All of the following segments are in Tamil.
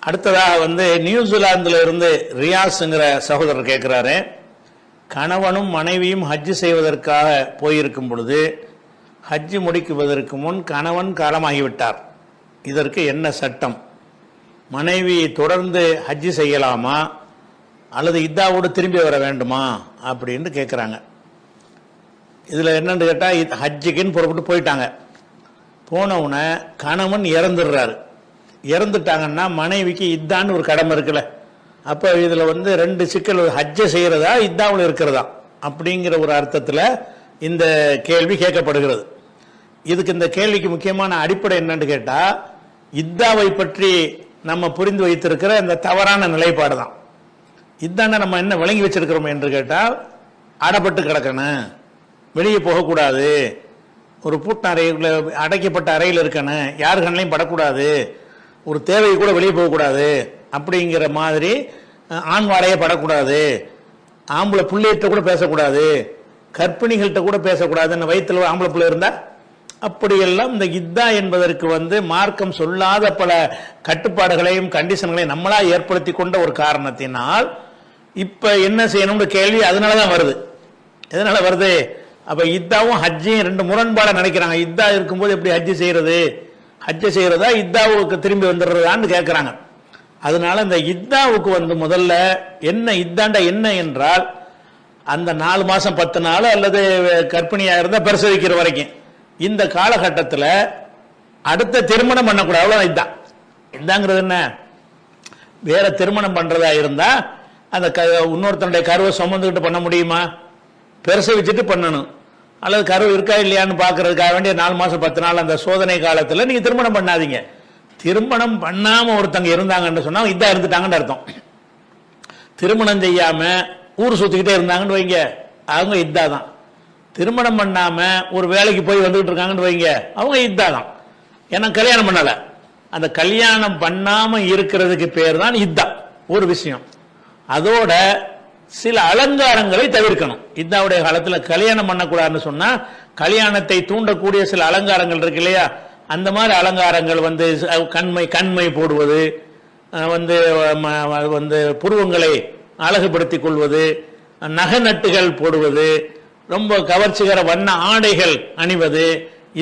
அடுத்ததாக வந்து நியூசிலாந்தில் இருந்து ரியாஸுங்கிற சகோதரர் கேட்குறாரு கணவனும் மனைவியும் ஹஜ்ஜு செய்வதற்காக போயிருக்கும் பொழுது ஹஜ்ஜு முடிக்குவதற்கு முன் கணவன் காலமாகிவிட்டார். இதற்கு என்ன சட்டம்? மனைவி தொடர்ந்து ஹஜ்ஜு செய்யலாமா? அல்லது இத்தாவோடு திரும்பி வர வேண்டுமா? அப்படின்னு கேட்குறாங்க இதில் என்னென்னு கேட்டால் ஹஜ்ஜுக்குன்னு புறப்பட்டு போயிட்டாங்க. போனவுடனே கணவன் இறந்துடுறாரு. இறந்துட்டாங்கன்னா மனைவிக்கு இதான்னு ஒரு கடமை இருக்குல்ல. அப்போ இதில் வந்து ரெண்டு சிக்கல் ஹஜ்ஜை செய்கிறதா இதாவில் இருக்கிறதா? அப்படிங்கிற ஒரு அர்த்தத்தில் இந்த கேள்வி கேட்கப்படுகிறது. இதுக்கு இந்த கேள்விக்கு முக்கியமான அடிப்படை என்னன்னு கேட்டால் இத்தாவை பற்றி நம்ம புரிந்து வைத்திருக்கிற இந்த தவறான நிலைப்பாடு தான். இதாண்ட நம்ம என்ன விளங்கி வச்சிருக்கிறோம் என்று கேட்டால் அடப்பட்டு கிடக்கணும் வெளியே போகக்கூடாது ஒரு பூட்ட அறையில் அடைக்கப்பட்ட அறையில் இருக்கணும் யார் கண்ணையும் படக்கூடாது ஒரு தேவை கூட வெளியே போகக்கூடாது அப்படிங்கிற மாதிரி ஆண் வாடையே படக்கூடாது. ஆம்பளை பிள்ளைகிட்ட கூட பேசக்கூடாது. கர்ப்பிணிகள்கிட்ட கூட பேசக்கூடாதுன்னு வயிற்றுல ஆம்பளை பிள்ளை இருந்தா அப்படியெல்லாம் இந்த இத்தா என்பதற்கு வந்து மார்க்கம் சொல்லாத பல கட்டுப்பாடுகளையும் கண்டிஷன்களையும் நம்மளா ஏற்படுத்தி கொண்ட ஒரு காரணத்தினால் இப்ப என்ன செய்யணும்னு கேள்வி அதனால தான் வருது. எதனால வருது? அப்ப இத்தாவும் ஹஜ்ஜையும் ரெண்டு முரண்பாடாக நினைக்கிறாங்க. இத்தா இருக்கும்போது எப்படி ஹஜ்ஜு செய்யறது? ஹஜ்ஜை செய்கிறதா இத்தாவுக்கு திரும்பி வந்துடுறதான்னு கேட்குறாங்க அதனால இந்த இத்தாவுக்கு வந்து முதல்ல என்ன இத்தாண்டா என்ன என்றால் அந்த நாலு மாதம் பத்து நாள் அல்லது கர்ப்பிணியா இருந்தால் பிரசவிக்கிற வரைக்கும். இந்த காலகட்டத்தில் அடுத்த திருமணம் பண்ணக்கூடாது. அவ்வளோ இதான் இதாங்கிறது என்ன? வேற திருமணம் பண்ணுறதா இருந்தால் அந்த க இன்னொருத்தனுடைய கருவை சுமந்துக்கிட்டு பண்ண முடியுமா? பிரசவிச்சுட்டு பண்ணணும். அல்லது கரு இருக்கா இல்லையான்னு பார்க்கறதுக்காக வேண்டிய நாலு மாதம் பத்து நாள் அந்த சோதனை காலத்தில் நீங்கள் திருமணம் பண்ணாதீங்க. திருமணம் பண்ணாமல் ஒருத்தங்க இருந்தாங்கன்னு சொன்னால் இதாக இருந்துட்டாங்கன்னு அர்த்தம். திருமணம் செய்யாமல் ஊர் சுற்றிக்கிட்டே இருந்தாங்கன்னு வைங்க. அவங்க இதா தான் திருமணம் பண்ணாமல் ஒரு வேலைக்கு போய் வந்துகிட்டு இருக்காங்கன்னு வைங்க. அவங்க இதா தான் ஏன்னா கல்யாணம் பண்ணலை. அந்த கல்யாணம் பண்ணாமல் இருக்கிறதுக்கு பேர் தான் இதா ஒரு விஷயம். அதோட சில அலங்காரங்களை தவிர்க்கணும். இந்தாவுடைய காலத்தில் கல்யாணம் பண்ணக்கூடாதுன்னு சொன்னா கல்யாணத்தை தூண்டக்கூடிய சில அலங்காரங்கள் இருக்கு இல்லையா? அந்த மாதிரி அலங்காரங்கள் வந்து கண்மை கண்மை போடுவது வந்து வந்து புருவங்களை அழகுபடுத்தி கொள்வது நகை நட்டுகள் போடுவது ரொம்ப கவர்ச்சிகர வண்ண ஆடைகள் அணிவது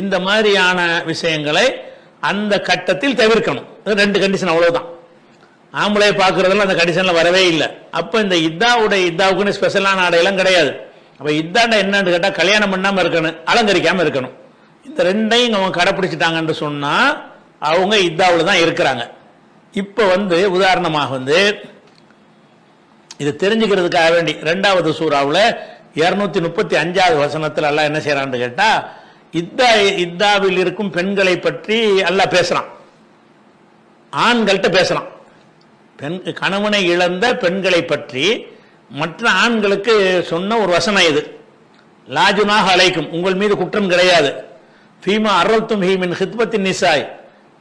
இந்த மாதிரியான விஷயங்களை அந்த கட்டத்தில் தவிர்க்கணும். ரெண்டு கண்டிஷன் அவ்வளவுதான். ஆம்பளை பார்க்கறதெல்லாம் அந்த கண்டிஷன்ல வரவே இல்லை. அப்ப இந்த இத்தாவுடைய இத்தாவுக்குன்னு ஸ்பெஷலான ஆடையெல்லாம் கிடையாது. அப்ப இத்தாண்ட என்னன்னு கேட்டா கல்யாணம் பண்ணாம இருக்கணும் அலங்கரிக்காம இருக்கணும். இந்த ரெண்டையும் அவங்க கடைப்பிடிச்சிட்டாங்கன்னு சொன்னா அவங்க இத்தாவில் தான் இருக்கிறாங்க. இப்ப வந்து உதாரணமாக வந்து இது தெரிஞ்சுக்கிறதுக்காக வேண்டி ரெண்டாவது சூறாவில் இருநூத்தி முப்பத்தி அஞ்சாவது வசனத்தில் எல்லாம் என்ன செய்யறான்னு கேட்டா இத்தா இத்தாவில் இருக்கும் பெண்களை பற்றி அல்லாஹ் பேசுறான். ஆண்கள்கிட்ட பேசுறான். பெண் கணவனை இழந்த பெண்களை பற்றி மற்ற ஆண்களுக்கு சொன்ன ஒரு வசனம் இது. லாஜுனாக அழைக்கும். உங்கள் மீது குற்றம் கிடையாது. ஃபீமா அறத்தும் ஹீமின் ஹித்பத்தின் நிசாய்.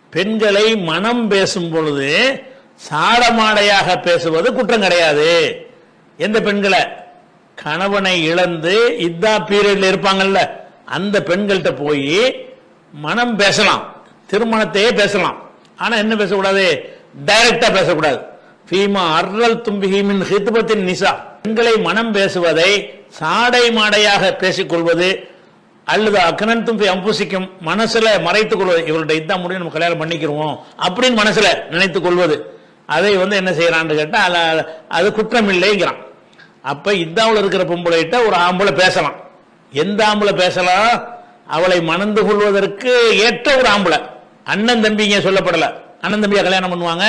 பெண்களை மனம் பேசும் பொழுது சாடமாடையாக பேசுவது குற்றம் கிடையாது. எந்த பெண்களை? கணவனை இழந்து இதா பீரியட்ல இருப்பாங்கல்ல அந்த பெண்கள்கிட்ட போய் மனம் பேசலாம். திருமணத்தையே பேசலாம். ஆனால் என்ன பேசக்கூடாது? டைரக்டா பேசக்கூடாது. ஃபீமா அர்ரல் தும்பிஹிமின் ஹித்பத்தின் நிசா. பெண்களை மனம் பேசுவதை சாடை மாடையாக பேசிக்கொள்வது அல்லது அக்கனன் தும்பி அம்புசிக்கும் மனசுல மறைத்துக் கொள்வது. இவருடைய இதான் முடியும் நம்ம கல்யாணம் பண்ணிக்கிறோம் அப்படின்னு மனசுல நினைத்துக் கொள்வது. அதை வந்து என்ன செய்யறான்னு கேட்டா அது குற்றம் இல்லைங்கிறான். அப்ப இதாவில் இருக்கிற பொம்பளைகிட்ட ஒரு ஆம்பளை பேசலாம். எந்த ஆம்பளை பேசலாம்? அவளை மணந்து கொள்வதற்கு ஏற்ற ஒரு ஆம்பளை. அண்ணன் தம்பிங்க சொல்லப்படலை. அண்ணன் தம்பியை கல்யாணம் பண்ணுவாங்க.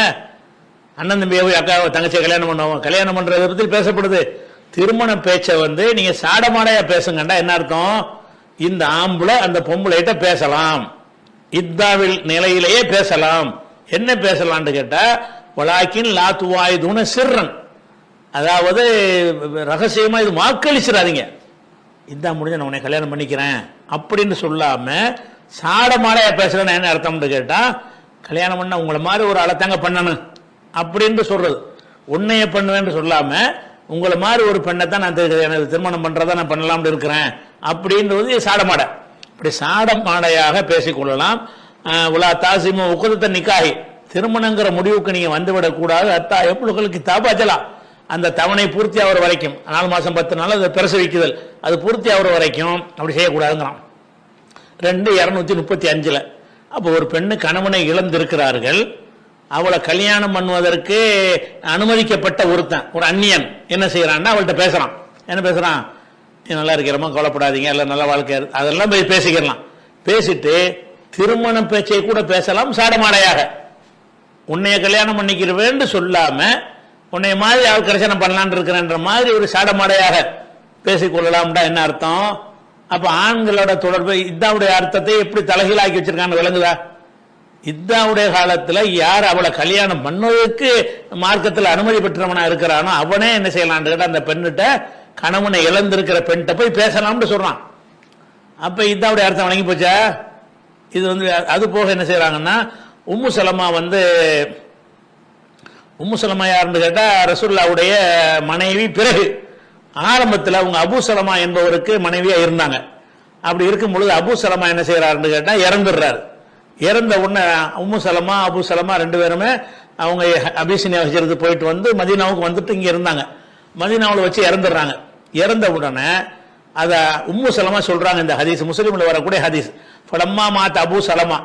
அண்ணன் தம்பியை போய் அக்கா தங்கச்சியை கல்யாணம் பண்ணுவாங்க. கல்யாணம் பண்ற பற்றி பேசப்படுது. திருமண பேச்சை வந்து நீங்க சாடமாடையா பேசுங்கண்டா என்ன அர்த்தம்? இந்த ஆம்பளை அந்த பொம்பளைகிட்ட பேசலாம். இத்தாவில் நிலையிலேயே பேசலாம். என்ன பேசலாம்னு கேட்டா வலாக்கின் லாத்துவாயுதுன சிறன் அதாவது ரகசியமா இது வாக்களிச்சிடாதீங்க. இதான் முடிஞ்ச நான் உன்னை கல்யாணம் பண்ணிக்கிறேன். அப்படின்னு சொல்லாம சாடமாடையா பேசுறேன்னு என்ன அர்த்தம்னு கேட்டா கல்யாணம் பண்ண உங்களை மாதிரி ஒரு ஆளத்தாங்க பண்ணணும் அப்படின்னு சொல்றது. உன்னைய பண்ணுவேன்னு சொல்லாம உங்களை மாதிரி ஒரு பெண்ணை தான் நான் எனக்கு திருமணம் பண்றதா நான் பண்ணலாம்னு இருக்கிறேன் அப்படின்றது சாடமாடை இப்படி சாடமாடையாக பேசிக்கொள்ளலாம் உலா தாசிமு உக்குதத்த நிக்காகி திருமணங்கிற முடிவுக்கு நீங்க வந்துவிடக்கூடாது அத்தா எப்படி தாபாச்சலாம் அந்த தவணை பூர்த்தி ஆகிற வரைக்கும். நாலு மாசம் பத்து நாள் அதை பிரசவிக்குதல் அது பூர்த்தி ஆகிற வரைக்கும் அப்படி செய்யக்கூடாதுங்கிறான். ரெண்டு இரநூத்தி முப்பத்தி அஞ்சுல. அப்போ ஒரு பெண்ணு கணவனை இழந்திருக்கிறார்கள். அவளை கல்யாணம் பண்ணுவதற்கு அனுமதிக்கப்பட்ட ஒருத்தன் ஒரு அந்நியன். என்ன செய்யறான்னா அவள்கிட்ட பேசுறான். என்ன பேசுறான்? நீ நல்லா இருக்கிறமா கவலைப்படாதீங்க எல்லாம் நல்ல வாழ்க்கை. அதெல்லாம் போய் பேசிக்கலாம் பேசிட்டு திருமண பேச்சை கூட பேசலாம் சாடமாடையாக. உன்னைய கல்யாணம் பண்ணிக்கிறவேன்னு சொல்லாம உன்னைய மாதிரி அவள் கரிசனம் பண்ணலான் இருக்கிறன்ற மாதிரி ஒரு சாடமாடையாக பேசிக்கொள்ளலாம்டா என்ன அர்த்தம்? அப்ப ஆண்களோட தொடர்பு இதாவுடைய அர்த்தத்தை எப்படி தலைகீழாக்கி வச்சிருக்கான்னு விளங்குதா? இதாவுடைய காலத்துல யார் அவளை கல்யாணம் பண்ணுவதற்கு மார்க்கத்தில் அனுமதி பெற்றவனா இருக்கிறானோ அவனே என்ன செய்யலான்னு கேட்ட அந்த பெண்ணிட்ட கணவனை இழந்திருக்கிற பெண்கிட்ட போய் பேசலாம்னு சொல்றான். அப்ப இதாவுடைய அர்த்தம் வழங்கி போச்சா? இது வந்து அது போக என்ன செய்யறாங்கன்னா உம்மு சலமா வந்து உம்மு சலமா யாருன்னு கேட்டா ரசூல்லாவுடைய மனைவி பிறகு. ஆரம்பத்தில் அவங்க அபு சலமா என்பவருக்கு மனைவியா இருந்தாங்க. அப்படி இருக்கும் பொழுது அபு சலமா என்ன செய்யறாருன்னு கேட்டா இறந்துடுறாரு. இறந்த உடனே உம்மு சலமா அபு சலமா ரெண்டு பேருமே அவங்க அபிசினியா வச்சிருந்து போயிட்டு வந்து மதீனாவுக்கு வந்துட்டு இங்க இருந்தாங்க. மதீனாவில் வச்சு இறந்துடுறாங்க. இறந்த உடனே அதை உம்மு சலமா சொல்றாங்க இந்த ஹதீஸ். முஸ்லீம்ல வரக்கூடிய ஹதீஸ். படம்மா மாத் அபு சலமா.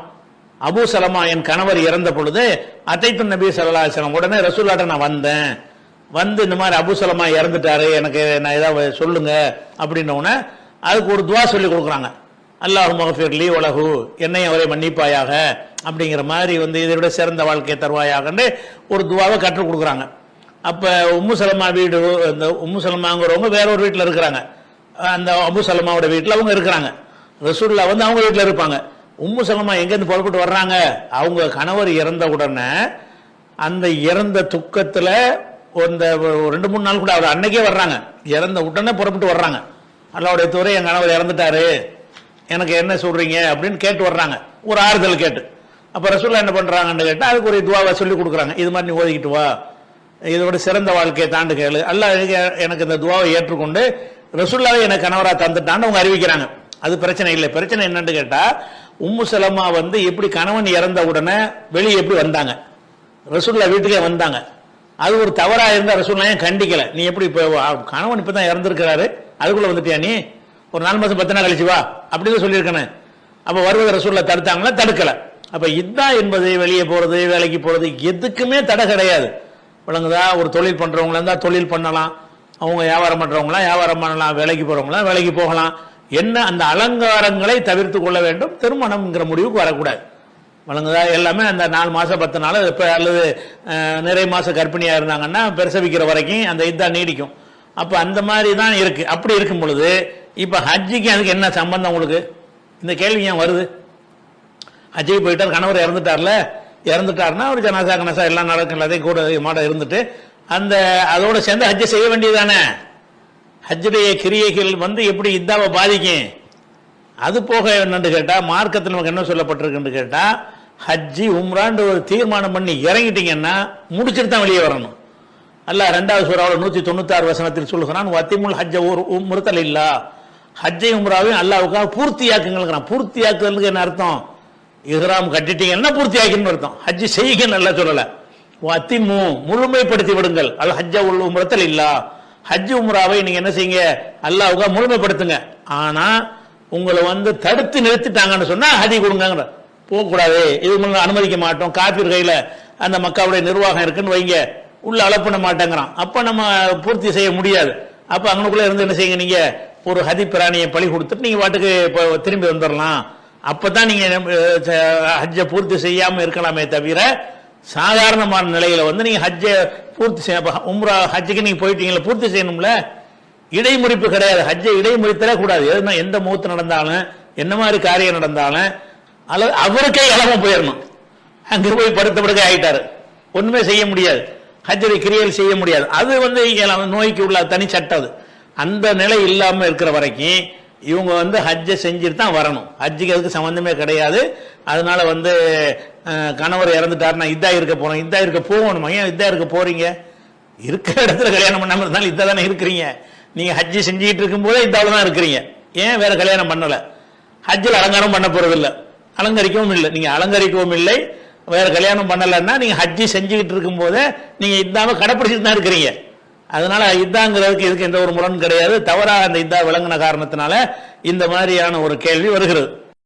அபு சலமா என் கணவர் இறந்த பொழுது அத்தைத்து நபி ஸல்லல்லாஹு உடனே ரசூல்லாட்ட நான் வந்தேன். வந்து இந்த மாதிரி அபுசலமா இறந்துட்டாரு எனக்கு நான் ஏதாவது சொல்லுங்க அப்படின்னோடனே அதுக்கு ஒரு துவா சொல்லி கொடுக்குறாங்க. அல்லாஹு மகஃபிர்லி உலகு என்னை அவரை மன்னிப்பாயாக அப்படிங்கிற மாதிரி வந்து இதை விட சிறந்த வாழ்க்கையை தருவாயாகன்னு ஒரு துவாவை கற்றுக் கொடுக்குறாங்க. அப்போ உம்மு சலமா வீடு இந்த உம்மு சலமாங்கிறவங்க வேற ஒரு வீட்டில் இருக்கிறாங்க. அந்த அபு சலமாவோட வீட்டில் அவங்க இருக்கிறாங்க. ரசூல்லா வந்து அவங்க வீட்டில் இருப்பாங்க. உம்மு சலமா எங்கேருந்து புறப்பட்டு வர்றாங்க? அவங்க கணவர் இறந்த உடனே அந்த இறந்த துக்கத்தில் இந்த ஒரு ரெண்டு மூணு நாள் கூட அவர் அன்னைக்கே வர்றாங்க. இறந்த உடனே புறப்பட்டு வர்றாங்க. அல்லாவுடைய துறை என் கணவர் இறந்துட்டாரு. எனக்கு என்ன சொல்றீங்க? அப்படின்னு கேட்டு வர்றாங்க. ஒரு ஆறுதல் கேட்டு. அப்போ ரசூல்லா என்ன பண்ணுறாங்கன்னு கேட்டால் அதுக்கு ஒரு துவாவை சொல்லி கொடுக்குறாங்க. இது மாதிரி நீ ஓதிக்கிட்டு வா. இதோட சிறந்த வாழ்க்கையை தாண்டு கேளு. அல்ல எனக்கு- இந்த துவாவை ஏற்றுக்கொண்டு ரசூல்லாவை எனக்கு கணவராக தந்துட்டான்னு அவங்க அறிவிக்கிறாங்க. அது பிரச்சனை இல்லை. பிரச்சனை என்னன்னு கேட்டால் உம்மு சலமா வந்து எப்படி கணவன் இறந்த உடனே வெளியே எப்படி வந்தாங்க? ரசூல்லா வீட்டுக்கே வந்தாங்க. அது ஒரு தவறா இருந்தா ரசூல்லா ஏன் கண்டிக்கல? நீ எப்படி இப்போ கணவன் இப்பதான் இறந்துருக்கிறாரு. அதுக்குள்ள வந்துட்டியா நீ? ஒரு நாலு மாசம் பத்து நாள் கழிச்சு வா. அப்படின்னு சொல்லியிருக்கேன். அப்ப வருவதை ரசூல்லா தடுத்தாங்களா? தடுக்கல. அப்ப இதுதான் என்பது வெளியே போறது வேலைக்கு போறது எதுக்குமே தடை கிடையாது. விளங்குதா? ஒரு தொழில் பண்றவங்களா இருந்தா தொழில் பண்ணலாம். அவங்க வியாபாரம் பண்றவங்களாம் வியாபாரம் பண்ணலாம். வேலைக்கு போறவங்களாம் வேலைக்கு போகலாம். என்ன அந்த அலங்காரங்களை தவிர்த்து கொள்ள வேண்டும். திருமணம்ங்கிற முடிவுக்கு வரக்கூடாது. வழங்குதா? எல்லாமே அந்த நாலு மாதம் பத்து நாள் இப்போ அல்லது நிறைய மாதம் கர்ப்பிணியாக இருந்தாங்கன்னா பிரசவிக்கிற வரைக்கும் அந்த இதுதான் நீடிக்கும். அப்போ அந்த மாதிரி தான் இருக்குது அப்படி இருக்கும் பொழுது இப்போ ஹஜ்ஜிக்கு அதுக்கு என்ன சம்பந்தம் உங்களுக்கு? இந்த கேள்வி ஏன் வருது? ஹஜ்ஜிக்கு போயிட்டார் கணவர் இறந்துட்டார்ல? இறந்துட்டார்னா ஒரு ஜனாசா கனசா எல்லாம் நடக்கும் எல்லாத்தையும் கூட மாட இருந்துட்டு அந்த அதோட சேர்ந்து ஹஜ்ஜை செய்ய வேண்டியதானே ஹஜ்ஜுடைய கிரியைகள் வந்து எப்படி இதாவை பாதிக்கும்? அது போக என்னென்னு கேட்டால் மார்க்கத்தில் நமக்கு என்ன சொல்லப்பட்டிருக்குன்னு கேட்டால் ஹஜ்ஜி உம்ரான்னு ஒரு தீர்மானம் பண்ணி இறங்கிட்டீங்கன்னா முடிச்சுட்டு தான் வெளியே வரணும். அல்ல ரெண்டாவது சூறாவில் நூற்றி தொண்ணூத்தாறு வசனத்தில் சொல்லுகிறான் வத்திமுல் ஹஜ்ஜ ஒரு முறுத்தல் இல்லா ஹஜ்ஜை உம்ராவையும் அல்லாவுக்காக பூர்த்தியாக்குங்கிறான் பூர்த்தியாக்குதலுக்கு என்ன அர்த்தம்? இஹ்ராம் கட்டிட்டீங்கன்னா பூர்த்தியாக்கின்னு அர்த்தம்? ஹஜ்ஜி செய்யுங்கன்னு நல்லா சொல்லலை. வத்திமு முழுமைப்படுத்தி விடுங்கள். அல்ல ஹஜ்ஜ உள்ள உம்ரத்தல் இல்லா ஹஜ் உம்ராவை நீங்கள் என்ன செய்யுங்க? அல்லாவுக்காக முழுமைப்படுத்துங்க. ஆனால் உங்களை வந்து தடுத்து நிறுத்திட்டாங்கன்னு சொன்னா ஹதி கொடுங்க போகக்கூடாது. இது முன்ன அனுமதிக்க மாட்டோம். காப்பீர் கையில அந்த மக்காவுடைய நிர்வாகம் இருக்குன்னு வைங்க. உள்ள அலோவ் பண்ண மாட்டேங்கிறான். அப்ப நம்ம பூர்த்தி செய்ய முடியாது. அப்ப அங்கனுக்குள்ள இருந்து என்ன செய்யுங்க நீங்க? ஒரு ஹதி பிராணியை பழி கொடுத்துட்டு நீங்க பாட்டுக்கு இப்போ திரும்பி வந்துடலாம் அப்பதான் நீங்க நீங்கள் ஹஜ்ஜை பூர்த்தி செய்யாம இருக்கலாமே தவிர சாதாரணமான நிலையில வந்து நீங்க ஹஜ்ஜை பூர்த்தி செய்ய உம்ரா ஹஜ்ஜுக்கு நீங்க போயிட்டீங்களா பூர்த்தி செய்யணும்ல? இடைமுறிப்பு கிடையாது. ஹஜ்ஜை இடைமுறித்தலே கூடாது. எதுனா எந்த மூத்து நடந்தாலும் என்ன மாதிரி காரியம் நடந்தாலும் அல்லது அவருக்கே இளம போயிடணும். அங்கே போய் படுத்த படுக்க ஆகிட்டாரு ஒன்றுமே செய்ய முடியாது. ஹஜ்ஜரை கிரியல் செய்ய முடியாது. அது வந்து இளம நோய்க்கு உள்ள தனி சட்டம் அது. அந்த நிலை இல்லாமல் இருக்கிற வரைக்கும் இவங்க வந்து ஹஜ்ஜை செஞ்சுட்டு தான் வரணும். ஹஜ்ஜுக்கு அதுக்கு சம்மந்தமே கிடையாது. அதனால வந்து கணவர் இறந்துட்டாருன்னா இதாக இருக்க போகிறோம் இதாக இருக்க போகணுமா? ஏன் இதாக இருக்க போகிறீங்க இருக்கிற இடத்துல கல்யாணம் பண்ணாமல் இருந்தாலும் இதாக தானே இருக்கிறீங்க. நீங்க ஹஜ்ஜி செஞ்சுக்கிட்டு இருக்கும்போதே இந்த தான் இருக்கிறீங்க. ஏன் வேற கல்யாணம் பண்ணல? ஹஜ்ஜில் அலங்காரம் பண்ண போறது அலங்கரிக்கவும் இல்லை. நீங்க அலங்கரிக்கவும் இல்லை. வேற கல்யாணம் பண்ணலைன்னா நீங்க ஹஜ்ஜி செஞ்சுக்கிட்டு இருக்கும் போதே நீங்க இதாம கடைப்பிடிச்சிட்டு தான் இருக்கிறீங்க. அதனால இதாங்கிறதுக்கு இதுக்கு எந்த ஒரு முரண் கிடையாது. தவறாக அந்த இதா விளங்கின காரணத்தினால இந்த மாதிரியான ஒரு கேள்வி வருகிறது.